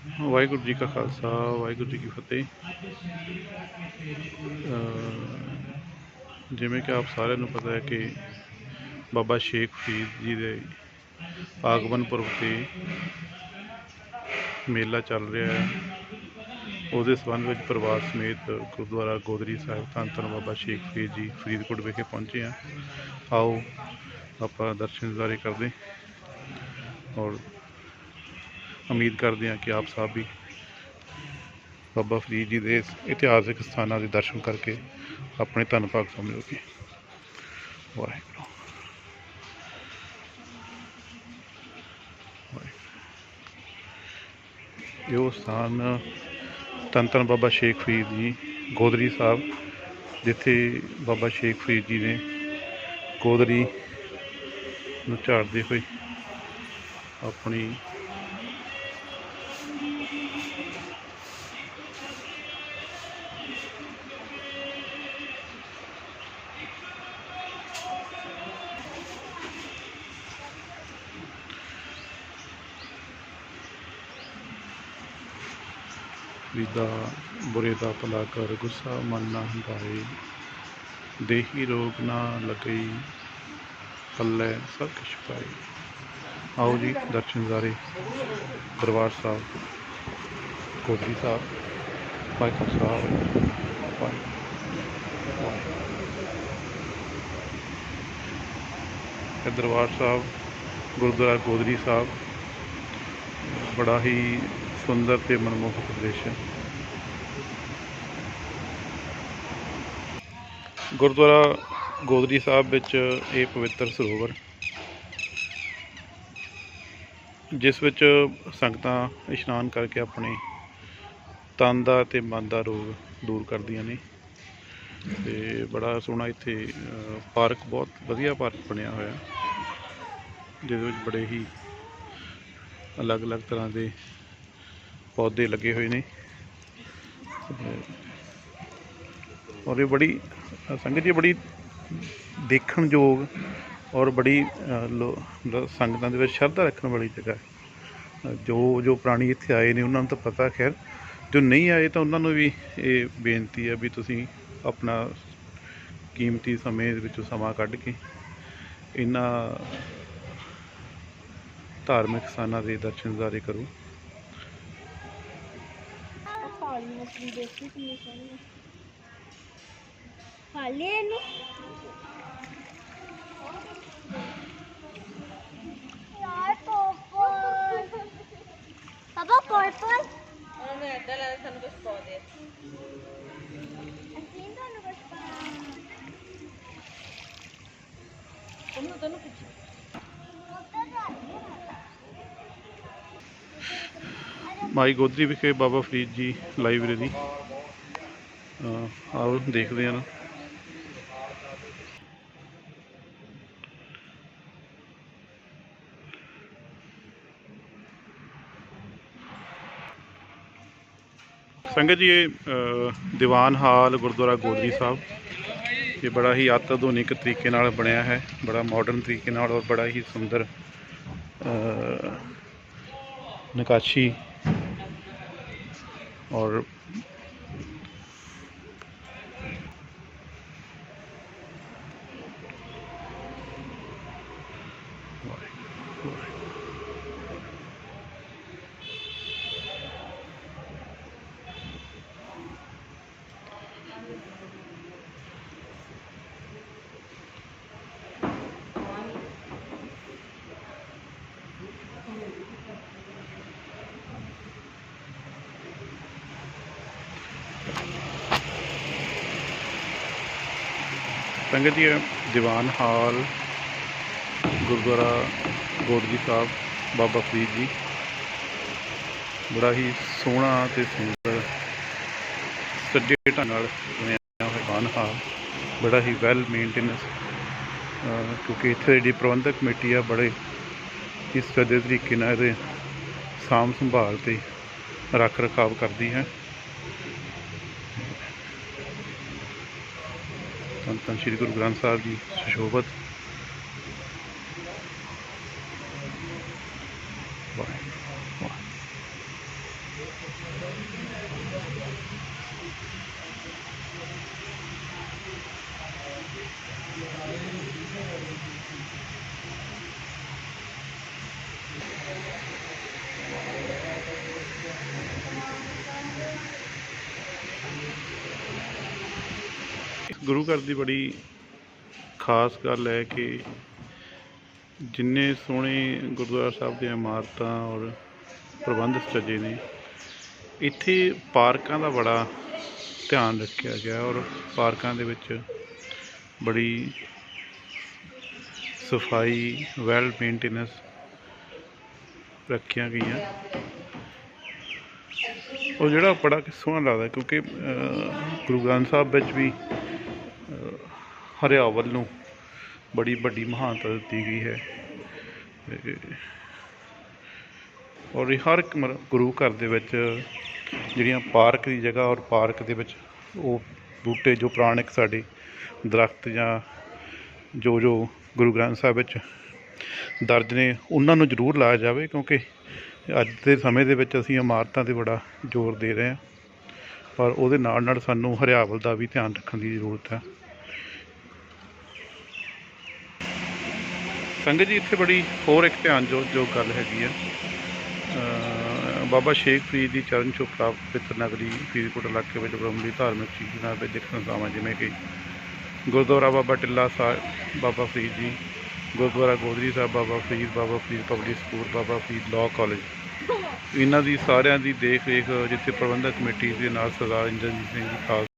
ਵਾਹਿਗੁਰੂ ਜੀ ਕਾ ਖਾਲਸਾ, ਵਾਹਿਗੁਰੂ ਜੀ ਕੀ ਫਤਿਹ। ਜਿਵੇਂ ਕਿ ਆਪ ਸਾਰਿਆਂ ਨੂੰ ਪਤਾ ਹੈ ਕਿ ਬਾਬਾ ਸ਼ੇਖ ਫਰੀਦ ਜੀ ਦੇ ਆਗਮਨ ਪੁਰਬ ਤੇ ਮੇਲਾ ਚੱਲ ਰਿਹਾ ਹੈ। ਉਹਦੇ ਸੰਬੰਧ ਵਿੱਚ ਪਰਿਵਾਰ ਸਮੇਤ ਗੁਰਦੁਆਰਾ ਗੋਦਰੀ ਸਾਹਿਬ ਧੰਨ ਧੰਨ ਬਾਬਾ ਸ਼ੇਖ ਫਰੀਦ ਜੀ ਫਰੀਦਕੋਟ ਵਿਖੇ ਪਹੁੰਚੇ ਹਾਂ। ਆਓ, ਆਪਾਂ ਦਰਸ਼ਨ ਦਿਦਾਰੇ ਕਰਦੇ ਔਰ ਉਮੀਦ ਕਰਦੇ ਹਾਂ ਕਿ ਆਪ ਸਾਹਿਬ ਵੀ ਬਾਬਾ ਫਰੀਦ ਜੀ ਦੇ ਇਤਿਹਾਸਿਕ ਸਥਾਨਾਂ ਦੇ ਦਰਸ਼ਨ ਕਰਕੇ ਆਪਣੇ ਧੰਨ ਭਾਗ ਸਮਝੋਗੇ ਵਾਹਿਗੁਰੂ ਵਾਹਿਗੁਰੂ। ਇਹ ਉਹ ਸਥਾਨ ਧੰਨ ਧੰਨ ਬਾਬਾ ਸ਼ੇਖ ਫਰੀਦ ਜੀ, ਗੋਦਰੀ ਸਾਹਿਬ, ਜਿੱਥੇ ਬਾਬਾ ਸ਼ੇਖ ਫਰੀਦ ਜੀ ਨੇ ਗੋਦਰੀ ਨੂੰ ਝਾੜਦੇ ਹੋਏ ਆਪਣੀ ਵਿਦਾ ਬੁਰੇ ਦਾ ਭਲਾ ਕਰ, ਗੁੱਸਾ ਮਨ ਨਾ ਹੰਕਾਏ ਦੇਹੀ ਰੋਗ ਨਾ ਲੱਗਈ, ਪੱਲੇ ਸਭ ਕੁਛ ਪਾਏ। ਆਓ ਜੀ, ਦਰਸ਼ਨ ਜ਼ਾਰੇ ਦਰਬਾਰ ਸਾਹਿਬ ਕੋਟਲੀ ਸਾਹਿਬ ਪਾਈਕਾ ਸਾਹਿਬ ਭਾਈ ਇਹ ਦਰਬਾਰ ਸਾਹਿਬ, ਗੁਰਦੁਆਰਾ ਗੋਦਰੀ ਸਾਹਿਬ, ਬੜਾ ਹੀ ਸੁੰਦਰ ਤੇ ਮਨਮੋਹਕ ਦ੍ਰਿਸ਼ ਹੈ। ਗੁਰਦੁਆਰਾ ਗੋਦਰੀ ਸਾਹਿਬ ਵਿੱਚ ਇਹ ਪਵਿੱਤਰ ਸਰੋਵਰ, ਜਿਸ ਵਿੱਚ ਸੰਗਤਾਂ ਇਸ਼ਨਾਨ ਕਰਕੇ ਆਪਣੇ ਤਨ ਦਾ ਤੇ ਮਨ ਦਾ ਰੋਗ ਦੂਰ ਕਰਦੀਆਂ ਨੇ। ਤੇ ਬੜਾ ਸੋਹਣਾ ਇੱਥੇ ਪਾਰਕ, ਬਹੁਤ ਵਧੀਆ ਪਾਰਕ ਬਣਿਆ ਹੋਇਆ। ਜਿਹਦੇ ਵਿੱਚ ਬੜੇ ਹੀ ਅਲੱਗ-ਅਲੱਗ ਤਰ੍ਹਾਂ ਦੇ ਪੌਦੇ ਲੱਗੇ ਹੋਏ ਨੇ। ਔਰ ਇਹ ਬੜੀ, ਸੰਗਤ ਜੀ ਬੜੀ ਦੇਖਣ ਯੋਗ ਔਰ ਬੜੀ ਲੋ- ਸੰਗਤਾਂ ਦੇ ਵਿੱਚ ਸ਼ਰਧਾ ਰੱਖਣ ਵਾਲੀ ਜਗ੍ਹਾ ਹੈ। ਜੋ ਜੋ ਪ੍ਰਾਣੀ ਇੱਥੇ ਆਏ ਨੇ ਉਹਨਾਂ ਨੂੰ ਤਾਂ ਪਤਾ ਖੈਰ, ਜੋ ਨਹੀਂ ਆਏ ਤਾਂ ਉਹਨਾਂ ਨੂੰ ਵੀ ਇਹ ਬੇਨਤੀ ਹੈ ਵੀ ਤੁਸੀਂ ਆਪਣਾ ਕੀਮਤੀ ਸਮੇਂ ਦੇ ਵਿੱਚੋਂ ਸਮਾਂ ਕੱਢ ਕੇ ਇਹਨਾਂ ਧਾਰਮਿਕ ਸਥਾਨਾਂ ਦੇ ਦਰਸ਼ਨ ਜ਼ਾਰੇ ਕਰੋ। sozinho, assim, desci começando. Falhando. Ai, popô. Papá, popô. Ana, dala sta no gospode. Assim, dona no gospode. Como eu tô no pedido. ਮਾਈ ਗੋਦਰੀ ਵਿਖੇ ਬਾਬਾ ਫਰੀਦ ਜੀ ਲਾਇਬ੍ਰੇਰੀ ਆਓ ਦੇਖਦੇ ਹਾਂ ਸੰਗਤ ਜੀ ਇਹ ਦੀਵਾਨ ਹਾਲ ਗੁਰਦੁਆਰਾ ਗੋਦਰੀ ਸਾਹਿਬ। ਇਹ ਬੜਾ ਹੀ ਅਤ ਆਧੁਨਿਕ ਤਰੀਕੇ ਨਾਲ ਬਣਿਆ ਹੈ। ਬੜਾ ਮਾਡਰਨ ਤਰੀਕੇ ਨਾਲ ਔਰ ਬੜਾ ਹੀ ਸੁੰਦਰ ਅਹ, ਨਕਾਸ਼ੀ और ਸੰਗਤ ਜੀ ਇਹ ਦੀਵਾਨ ਹਾਲ, ਗੁਰਦੁਆਰਾ ਗੋਦਰੀ ਸਾਹਿਬ, ਬਾਬਾ ਫਰੀਦ ਜੀ। ਬੜਾ ਹੀ ਸੋਹਣਾ ਤੇ ਸੁੰਦਰ, ਸੱਜੇ ਢੰਗ ਨਾਲ ਬਣਿਆ ਹੋਇਆ ਦੀਵਾਨ ਹਾਲ। ਬੜਾ ਹੀ ਵੈਲ ਮੇਨਟੇਨੈਂਸ ਕਿਉਂਕਿ ਇੱਥੇ ਜਿਹੜੀ ਪ੍ਰਬੰਧਕ ਕਮੇਟੀ ਆ, ਬੜੇ ਇਸ ਸਦੇ ਤਰੀਕੇ ਨਾਲ ਇਹਦੇ ਸਾਂਭ ਸੰਭਾਲ ਤੇ ਰੱਖ ਰਖਾਵ ਕਰਦੀ ਹੈ। ਧੰਨ ਧੰਨ ਸ਼੍ਰੀ ਗੁਰੂ ਗ੍ਰੰਥ ਸਾਹਿਬ ਜੀ ਸੁਸ਼ੋਭਤ ਵਾਹਿਗੁਰੂ, ਵਾਹਿਗੁਰੂ। ਗੁਰੂ ਘਰ ਦੀ ਬੜੀ ਖਾਸ ਗੱਲ ਹੈ ਕਿ ਜਿੰਨੇ ਸੋਹਣੇ ਗੁਰਦੁਆਰਾ ਸਾਹਿਬ ਦੀਆਂ ਇਮਾਰਤਾਂ ਔਰ ਪ੍ਰਬੰਧ ਸਜੇ ਨੇ, ਇੱਥੇ ਪਾਰਕਾਂ ਦਾ ਬੜਾ ਧਿਆਨ ਰੱਖਿਆ ਗਿਆ ਔਰ ਪਾਰਕਾਂ ਦੇ ਵਿੱਚ ਬੜੀ ਸਫ਼ਾਈ ਵੈਲ ਮੇਨਟੇਨੈਂਸ ਰੱਖੀਆਂ ਗਈਆਂ। ਉਹ ਜਿਹੜਾ ਬੜਾ ਸੋਹਣਾ ਲੱਗਦਾ ਕਿਉਂਕਿ ਗੁਰੂ ਗ੍ਰੰਥ ਸਾਹਿਬ ਵਿੱਚ ਵੀ ਹਰਿਆਵਲ ਨੂੰ ਬੜੀ ਵੱਡੀ ਮਹਾਨਤਾ ਦਿੱਤੀ ਗਈ ਹੈ। ਔਰ ਹਰ ਇੱਕ ਮਤਲਬ ਗੁਰੂ ਘਰ ਦੇ ਵਿੱਚ ਜਿਹੜੀਆਂ ਪਾਰਕ ਦੀ ਜਗ੍ਹਾ ਔਰ ਪਾਰਕ ਦੇ ਵਿੱਚ ਉਹ ਬੂਟੇ ਜੋ ਪੁਰਾਣਿਕ ਸਾਡੇ ਦਰਖਤ ਜਾਂ ਜੋ ਜੋ ਗੁਰੂ ਗ੍ਰੰਥ ਸਾਹਿਬ ਵਿੱਚ ਦਰਜ ਨੇ, ਉਹਨਾਂ ਨੂੰ ਜ਼ਰੂਰ ਲਾਇਆ ਜਾਵੇ ਕਿਉਂਕਿ ਅੱਜ ਦੇ ਸਮੇਂ ਦੇ ਵਿੱਚ ਅਸੀਂ ਇਮਾਰਤਾਂ ਤੇ ਬੜਾ ਜ਼ੋਰ ਦੇ ਰਹੇ ਹਾਂ। ਪਰ ਉਹਦੇ ਨਾਲ ਨਾਲ ਸਾਨੂੰ ਹਰਿਆਵਲ ਦਾ ਵੀ ਧਿਆਨ ਰੱਖਣ ਦੀ ਜ਼ਰੂਰਤ ਹੈ। ਸੰਗਤ ਜੀ, ਇੱਥੇ ਬੜੀ ਹੋਰ ਇੱਕ ਧਿਆਨ ਜੋ ਜੋ ਗੱਲ ਹੈਗੀ ਆ। ਬਾਬਾ ਸ਼ੇਖ ਫਰੀਦ ਦੀ ਚਰਨ ਛੋਹ ਪ੍ਰਾਪਤ ਨਗਰੀ ਫਰੀਦਕੋਟ ਇਲਾਕੇ ਵਿੱਚ ਬ੍ਰਹਮਲੀ ਧਾਰਮਿਕ ਚੀਜ਼ਾਂ ਵਿੱਚ ਦੇਖਣ ਥਾਵਾਂ ਜਿਵੇਂ ਕਿ ਗੁਰਦੁਆਰਾ ਬਾਬਾ ਟਿੱਲਾ Sahib, Baba Farid ji, Gurdwara Godri Sahib, Baba Farid Baba Farid public school, Baba Farid law college. ਇਹਨਾਂ ਦੀ ਸਾਰਿਆਂ ਦੀ ਦੇਖ ਰੇਖ ਜਿੱਥੇ ਪ੍ਰਬੰਧਕ ਕਮੇਟੀ ਦੇ ਨਾਲ ਸਰਦਾਰ ਇੰਦਰਜੀਤ ਸਿੰਘ ਜੀ ਖਾਲਸਾ